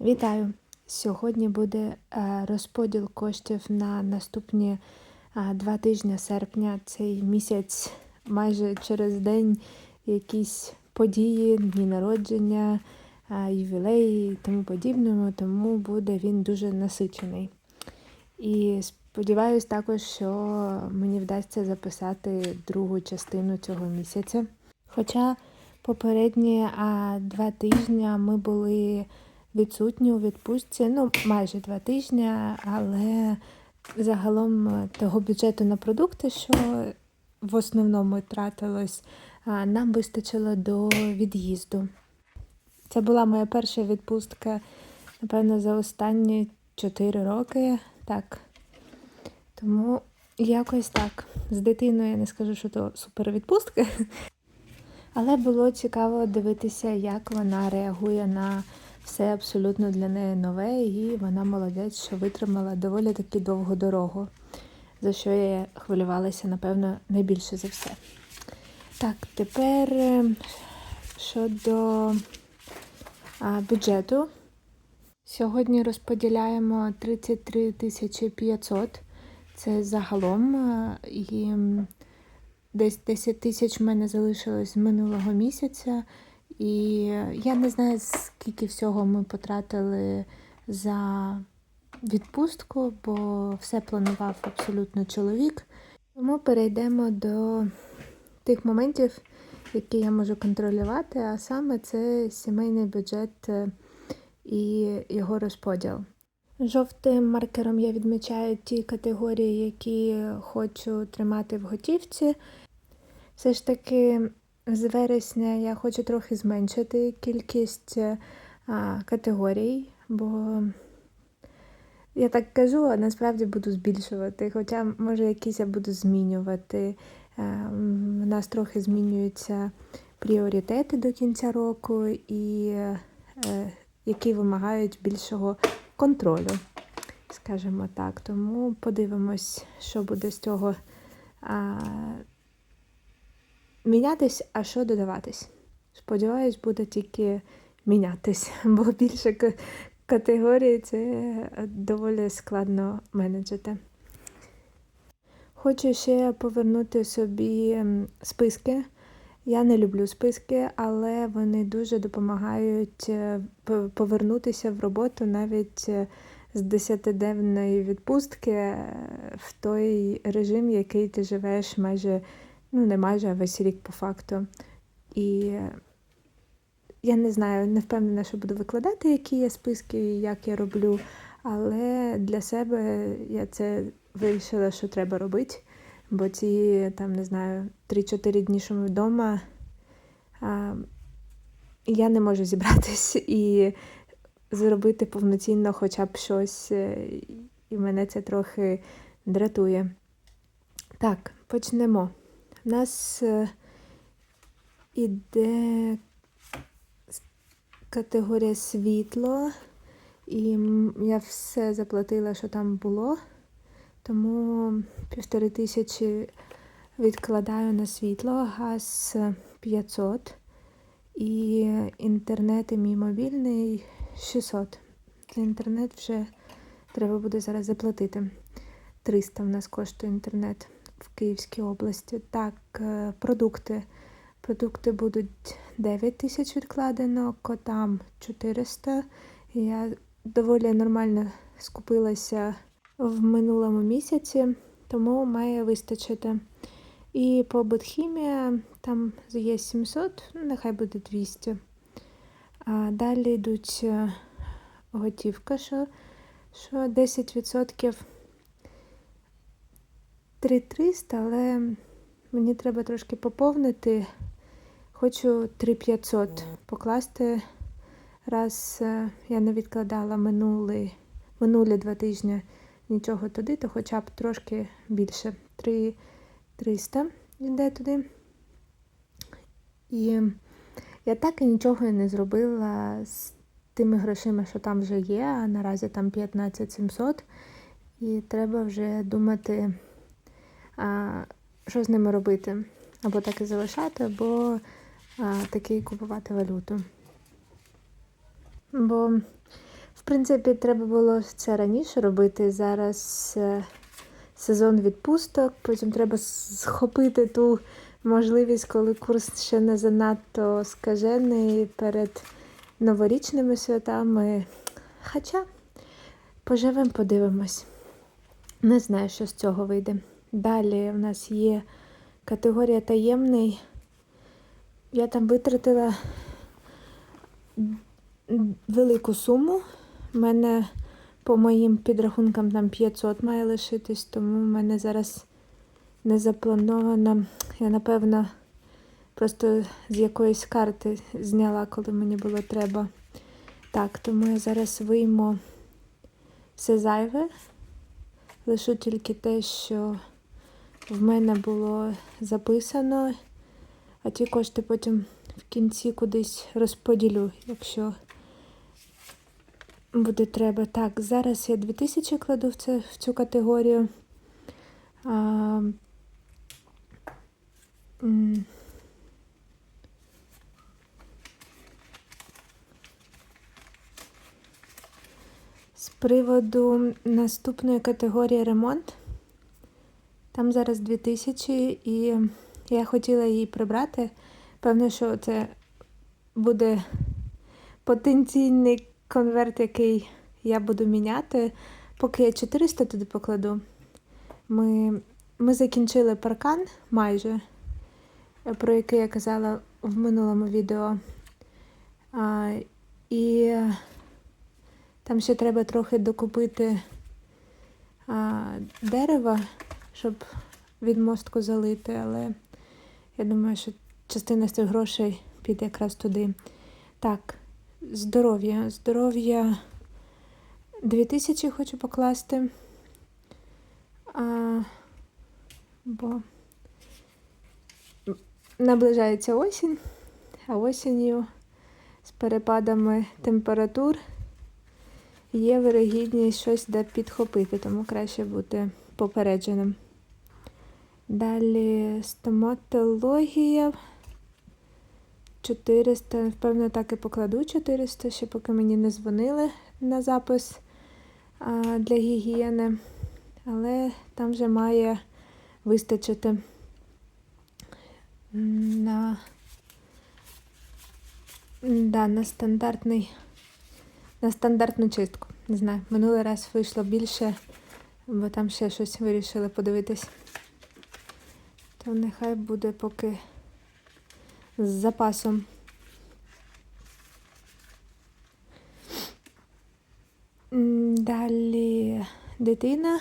Вітаю! Сьогодні буде е, розподіл коштів на наступні е, два тижні серпня. Цей місяць майже через день якісь події, дні народження, е, ювілеї і тому подібному, тому буде він дуже насичений. І сподіваюсь також, що мені вдасться записати другу частину цього місяця. Хоча попередні два тижні ми були відсутні у відпустці, ну майже два тижні, але загалом е, того бюджету на продукти, що в основному тратилось, нам вистачило до від'їзду. Це була моя перша відпустка, напевно, за останні 4 роки. Так. Тому якось так. З дитиною я не скажу, що то супер відпустка. Але було цікаво дивитися, як вона реагує на все абсолютно для неї нове, і вона молодець, що витримала доволі таки довгу дорогу, за що я хвилювалася, напевно, найбільше за все. Так, тепер е, щодо бюджету. Сьогодні розподіляємо 33 тисячі 500. Це загалом. е, І десь 10 тисяч в мене залишилось з минулого місяця. І я не знаю, скільки всього ми потратили за відпустку, бо все планував абсолютно чоловік. Тому перейдемо до тих моментів, які я можу контролювати, а саме це сімейний бюджет е, і його розподіл. Жовтим маркером я відмічаю ті категорії, які хочу тримати в готівці. Все ж таки, з вересня я хочу трохи зменшити кількість а, категорій, бо я так кажу, а насправді буду збільшувати. Хоча, може, якісь я буду змінювати. Е, м, У нас трохи змінюються пріоритети до кінця року, і е, які вимагають більшого контролю, скажімо так. Тому подивимось, що буде з цього а, мінятись, а що додаватись. Сподіваюсь, буде тільки мінятись, бо більше категорій це доволі складно менеджити. Хочу ще повернути собі списки. Я не люблю списки, але вони дуже допомагають е, повернутися в роботу навіть е, з 10-денної відпустки е, в той режим, який ти живеш майже, ну не майже, а весь рік по факту. І я не знаю, не впевнена, що буду викладати, які є списки і як я роблю, але для себе я це вирішила, що треба робити. Бо ці, там, не знаю, 3-4 дні, що ми вдома, а, я не можу зібратись і зробити повноцінно хоча б щось, е, і мене це трохи дратує. Так, почнемо. У нас е, іде категорія світло, і я все заплатила, що там було. Тому півтори тисячі відкладаю на світло, газ 500 і інтернет і мій мобільний 600. За інтернет вже треба буде зараз заплатити. 300 в нас коштує інтернет Київській області. Так, е, продукти. Продукти будуть 9 тисяч відкладено, котам 400. Я доволі нормально скупилася в минулому місяці, тому має вистачити. І побут хімія там є 700, ну, нехай буде 200. А далі йдуть е, готівка, що, що 10% 3300, але мені треба трошки поповнити. Хочу 3500 покласти. Раз е, я не відкладала минулий, минулі два тижні нічого туди, то хоча б трошки більше. 3 300 йде туди. І я так і нічого не зробила з тими грошима, що там вже є, а наразі там 15 700. І треба вже думати, що з ними робити. Або так і залишати, або таки купувати валюту. Бо в принципі, треба було це раніше робити. Зараз е, сезон відпусток, потім треба схопити ту можливість, коли курс ще не занадто скажений перед новорічними святами. Хоча поживемо, подивимось. Не знаю, що з цього вийде. Далі в нас є категорія таємний. Я там витратила велику суму. У мене по моїм підрахункам там 500 має лишитись, тому в мене зараз не заплановано. Я, напевно, просто з якоїсь карти зняла, коли мені було треба. Так, тому я зараз вийму все зайве. Лишу тільки те, що в мене було записано, а ті кошти потім в кінці кудись розподілю, якщо буде треба. Так, зараз я 2000 кладу в, це, в цю категорію. А, З приводу наступної категорії ремонт. Там зараз 2000 і я хотіла її прибрати. Певно, що це буде потенційний конверт, який я буду міняти. Поки я 400 туди покладу. Ми, ми закінчили паркан майже, про який я казала в минулому відео. А, і там ще треба трохи докупити а, дерева, щоб відмостку залити, але я думаю, що частина з цих грошей піде якраз туди. Так, здоров'я. Здоров'я 2000 хочу покласти. А, бо наближається осінь, а осінню з перепадами температур є вирогідність щось де підхопити, тому краще бути попередженим. Далі стоматологія. 400, впевнено, так і покладу 400, ще поки мені не дзвонили на запис а, для гігієни. Але там вже має вистачити на, да, на стандартний, на стандартну чистку. Не знаю, минулий раз вийшло більше, бо там ще щось вирішили подивитись. То нехай буде поки з запасом. Далі дитина.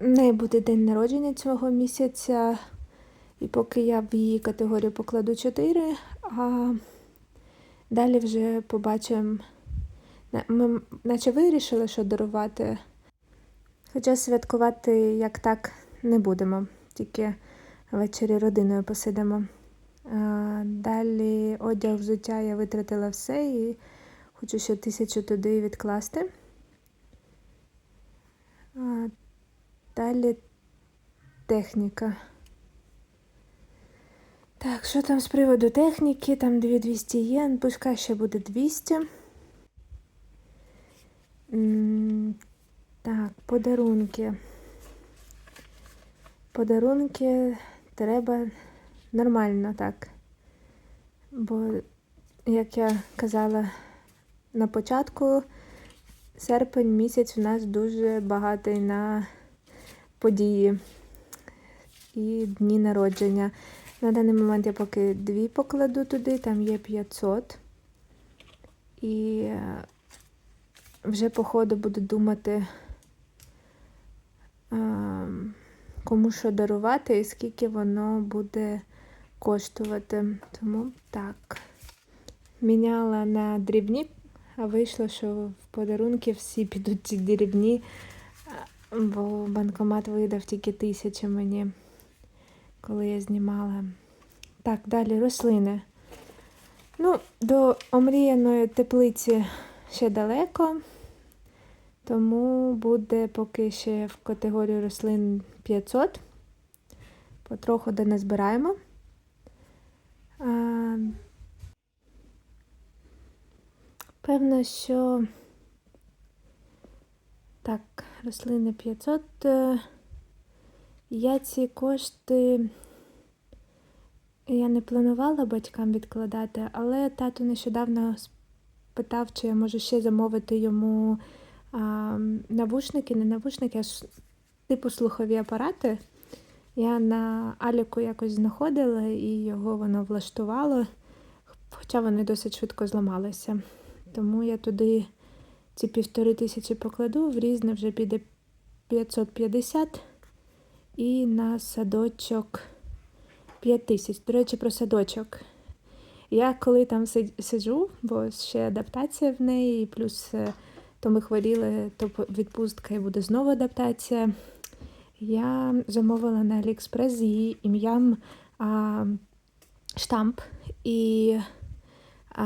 В неї буде день народження цього місяця. І поки я в її категорію покладу 4, а далі вже побачимо. Ми наче вирішили, що дарувати. Хоча святкувати як так не будемо, тільки ввечері родиною посидимо. Далі одяг взуття я витратила все і хочу ще тисячу туди відкласти. Далі техніка. Так, що там з приводу техніки? Там 2200 єн, пускай ще буде 200. Так, подарунки. Подарунки треба нормально так. Бо, як я казала на початку, серпень місяць у нас дуже багатий на події і дні народження. На даний момент я поки дві покладу туди, там є 500. І е, вже по ходу буду думати, кому що дарувати і скільки воно буде коштувати. Тому так. Міняла на дрібні, а вийшло, що в подарунки всі підуть ці дрібні, бо банкомат видав тільки тисячу мені, коли я знімала. Так, далі рослини. Ну, до омріяної теплиці ще далеко, тому буде поки ще в категорію рослин 500. Потроху де не збираємо. А, Певно, що так, рослини 500. е, Я ці кошти я не планувала батькам відкладати, але тато нещодавно спитав, чи я можу ще замовити йому навушники, не навушники, а типу слухові апарати. Я на Аліку якось знаходила і його воно влаштувало, хоча вони досить швидко зламалися. Тому я туди ці півтори тисячі покладу, в різне вже піде 550 і на садочок 5 тисяч. До речі, про садочок. Я коли там сиджу, бо ще адаптація в неї, і плюс е, то ми хворіли, то відпустка і буде знову адаптація. Я замовила на Aliexpress з її ім'ям а, штамп. І, а,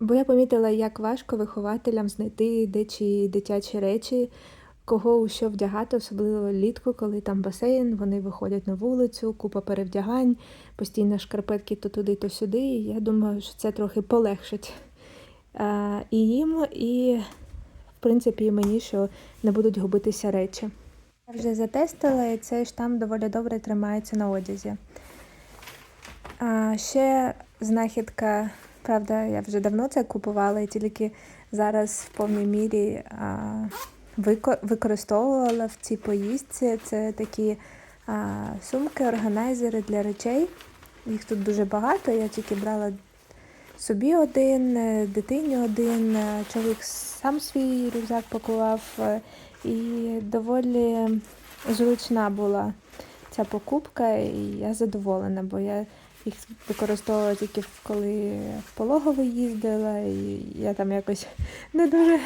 бо я помітила, як важко вихователям знайти дечі дитячі речі, кого у що вдягати, особливо влітку, коли там басейн, вони виходять на вулицю, купа перевдягань, постійно шкарпетки то туди, то сюди. І я думаю, що це трохи полегшить і їм, і, в принципі, і мені, що не будуть губитися речі. Я вже затестила, і цей штамп доволі добре тримається на одязі. А, ще знахідка, правда, я вже давно це купувала і тільки зараз в повній мірі а, використовувала в цій поїздці. Це такі а, сумки, органайзери для речей. Їх тут дуже багато. Я тільки брала собі один, е, дитині один, е, чоловік сам свій рюкзак пакував. е, І доволі зручна була ця покупка, і я задоволена, бо я їх використовувала тільки коли в пологовий їздила, і я там якось не дуже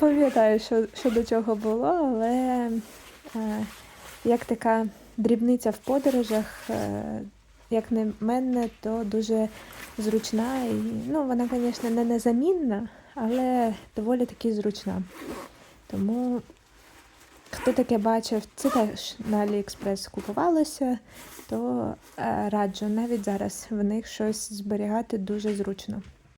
пам'ятаю, що, що до чого було, але як така дрібниця в подорожах, як на мене, то дуже зручна. І, ну, вона, звісно, не незамінна, але доволі таки зручна. Тому хто таке бачив, це теж на AliExpress купувалося, то е, раджу навіть зараз в них щось зберігати дуже зручно.